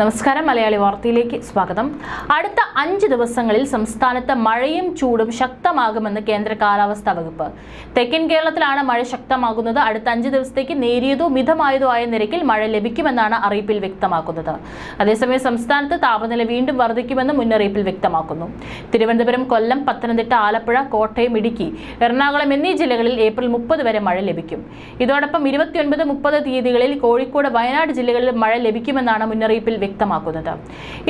നമസ്കാരം. മലയാളി വാർത്തയിലേക്ക് സ്വാഗതം. അടുത്ത അഞ്ച് ദിവസങ്ങളിൽ സംസ്ഥാനത്ത് മഴയും ചൂടും ശക്തമാകുമെന്ന് കേന്ദ്ര കാലാവസ്ഥാ വകുപ്പ്. തെക്കൻ കേരളത്തിലാണ് മഴ ശക്തമാകുന്നത്. അടുത്ത അഞ്ച് ദിവസത്തേക്ക് നേരിയതോ മിതമായതോ ആയ നിരക്കിൽ മഴ ലഭിക്കുമെന്നാണ് അറിയിപ്പിൽ വ്യക്തമാക്കുന്നത്. അതേസമയം സംസ്ഥാനത്ത് താപനില വീണ്ടും വർദ്ധിക്കുമെന്ന് മുന്നറിയിപ്പിൽ വ്യക്തമാക്കുന്നു. തിരുവനന്തപുരം കൊല്ലം പത്തനംതിട്ട ആലപ്പുഴ കോട്ടയം ഇടുക്കി എറണാകുളം എന്നീ ജില്ലകളിൽ ഏപ്രിൽ മുപ്പത് വരെ മഴ ലഭിക്കും. ഇതോടൊപ്പം ഇരുപത്തിയൊൻപത് മുപ്പത് തീയതികളിൽ കോഴിക്കോട് വയനാട് ജില്ലകളിൽ മഴ ലഭിക്കുമെന്നാണ് മുന്നറിയിപ്പിൽ വ്യക്തമാക്കുന്നത്.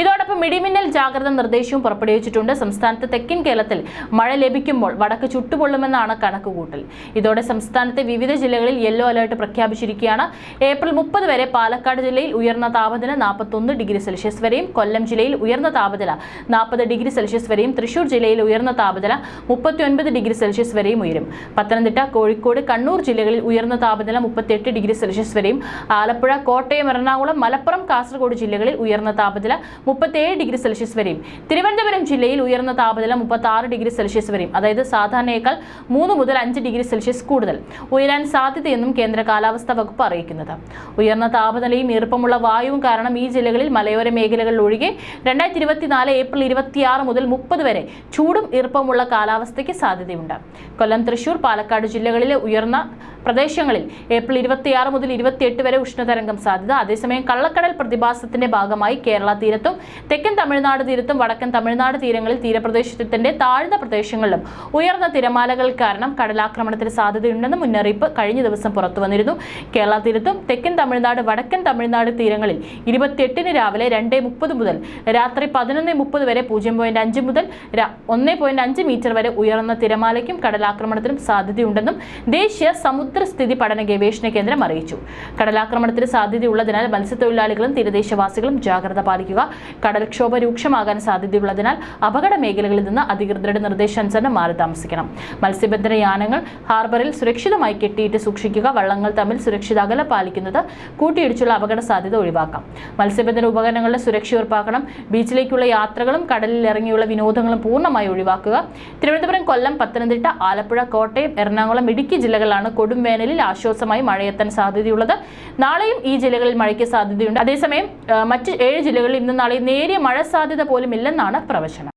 ഇതോടൊപ്പം ഇടിമിന്നൽ ജാഗ്രത നിർദ്ദേശവും പുറപ്പെടുവിച്ചിട്ടുണ്ട്. സംസ്ഥാനത്ത് തെക്കൻ കേരളത്തിൽ മഴ ലഭിക്കുമ്പോൾ വടക്ക് ചുട്ടുപൊള്ളുമെന്നാണ് കണക്കുകൂട്ടൽ. ഇതോടെ സംസ്ഥാനത്തെ വിവിധ ജില്ലകളിൽ യെല്ലോ അലേർട്ട് പ്രഖ്യാപിച്ചിരിക്കുകയാണ്. ഏപ്രിൽ മുപ്പത് വരെ പാലക്കാട് ജില്ലയിൽ ഉയർന്ന താപനില നാൽപ്പത്തൊന്ന് ഡിഗ്രി സെൽഷ്യസ് വരെയും കൊല്ലം ജില്ലയിൽ ഉയർന്ന താപനില നാൽപ്പത് ഡിഗ്രി സെൽഷ്യസ് വരെയും തൃശൂർ ജില്ലയിൽ ഉയർന്ന താപനില മുപ്പത്തിയൊൻപത് ഡിഗ്രി സെൽഷ്യസ് വരെയും ഉയരും. പത്തനംതിട്ട കോഴിക്കോട് കണ്ണൂർ ജില്ലകളിൽ ഉയർന്ന താപനില മുപ്പത്തിയെട്ട് ഡിഗ്രി സെൽഷ്യസ് വരെയും ആലപ്പുഴ കോട്ടയം എറണാകുളം മലപ്പുറം കാസർഗോഡ് ജില്ലകളിൽ ഉയർന്ന താപനില മുപ്പത്തേഴ് ഡിഗ്രി സെൽഷ്യസ് വരെയും. തിരുവനന്തപുരം ജില്ലയിൽ ഉയർന്ന താപനില മുപ്പത്തി ഡിഗ്രി സെൽഷ്യസ് വരെയും. അതായത് സാധാരണയേക്കാൾ മൂന്ന് മുതൽ അഞ്ച് ഡിഗ്രി സെൽഷ്യസ് കൂടുതൽ. ഉയരാൻ സാധ്യതയെന്നും കേന്ദ്ര കാലാവസ്ഥാ വകുപ്പ് അറിയിക്കുന്നത്. ഉയർന്ന താപനിലയും ഈർപ്പമുള്ള വായുവും കാരണം ഈ ജില്ലകളിൽ മലയോര മേഖലകളിൽ ഒഴികെ രണ്ടായിരത്തി ഇരുപത്തിനാല് ഏപ്രിൽ ഇരുപത്തിയാറ് മുതൽ മുപ്പത് വരെ ചൂടും ഈർപ്പമുള്ള കാലാവസ്ഥയ്ക്ക് സാധ്യതയുണ്ട്. കൊല്ലം തൃശൂർ പാലക്കാട് ജില്ലകളിലെ ഉയർന്ന പ്രദേശങ്ങളിൽ ഏപ്രിൽ ഇരുപത്തിയാറ് മുതൽ ഇരുപത്തിയെട്ട് വരെ ഉഷ്ണതരംഗം സാധ്യത. അതേസമയം കള്ളക്കടൽ പ്രതിഭാസത്തിന്റെ ഭാഗമായി കേരള തീരത്തും തെക്കൻ തമിഴ്നാട് തീരത്തും വടക്കൻ തമിഴ്നാട് തീരങ്ങളിൽ തീരപ്രദേശത്തിന്റെ താഴ്ന്ന പ്രദേശങ്ങളിലും ഉയർന്ന തിരമാലകൾ കാരണം കടലാക്രമണത്തിന് സാധ്യതയുണ്ടെന്ന് മുന്നറിയിപ്പ് കഴിഞ്ഞ ദിവസം പുറത്തു വന്നിരുന്നു. കേരള തീരത്തും തെക്കൻ തമിഴ്നാട് വടക്കൻ തമിഴ്നാട് തീരങ്ങളിൽ ഇരുപത്തിയെട്ടിന് രാവിലെ രണ്ട് മുപ്പത് മുതൽ രാത്രി പതിനൊന്ന് മുപ്പത് വരെ പൂജ്യം പോയിന്റ് അഞ്ച് മുതൽ ഒന്ന് പോയിന്റ് അഞ്ച് മീറ്റർ വരെ ഉയർന്ന തിരമാലയ്ക്കും കടലാക്രമണത്തിനും സാധ്യതയുണ്ടെന്നും ദേശീയ സമുദ്ര സ്ഥിതി പഠന ഗവേഷണ കേന്ദ്രം അറിയിച്ചു. കടലാക്രമണത്തിന് സാധ്യതയുള്ളതിനാൽ മത്സ്യത്തൊഴിലാളികളും തീരദേശവാസികളും ജാഗ്രത പാലിക്കുക. കടൽക്ഷോഭ രൂക്ഷമാകാൻ സാധ്യതയുള്ളതിനാൽ അപകട മേഖലകളിൽ നിന്ന് അധികൃതരുടെ നിർദ്ദേശാനുസരണം മാറി താമസിക്കണം. മത്സ്യബന്ധന യാനങ്ങൾ ഹാർബറിൽ സുരക്ഷിതമായി കെട്ടിയിട്ട് സൂക്ഷിക്കുക. വള്ളങ്ങൾ തമ്മിൽ സുരക്ഷിത അകലം പാലിക്കുന്നത് കൂട്ടിയിടിച്ചുള്ള അപകട സാധ്യത ഒഴിവാക്കാം. മത്സ്യബന്ധന ഉപകരണങ്ങളുടെ സുരക്ഷ ഉറപ്പാക്കണം. ബീച്ചിലേക്കുള്ള യാത്രകളും കടലിൽ ഇറങ്ങിയുള്ള വിനോദങ്ങളും പൂർണമായി ഒഴിവാക്കുക. തിരുവനന്തപുരം കൊല്ലം പത്തനംതിട്ട ആലപ്പുഴ കോട്ടയം എറണാകുളം ഇടുക്കി ജില്ലകളാണ് കൊടും വേനലിൽ ആശ്വാസമായി മഴയെത്താൻ സാധ്യതയുള്ളത്. നാളെയും ഈ ജില്ലകളിൽ മഴയ്ക്ക് സാധ്യതയുണ്ട്. അതേസമയം മറ്റ് ഏഴ് ജില്ലകളിൽ ഇന്നും നാളെയും നേരിയ മഴ സാധ്യത പോലും ഇല്ലെന്നാണ് പ്രവചനം.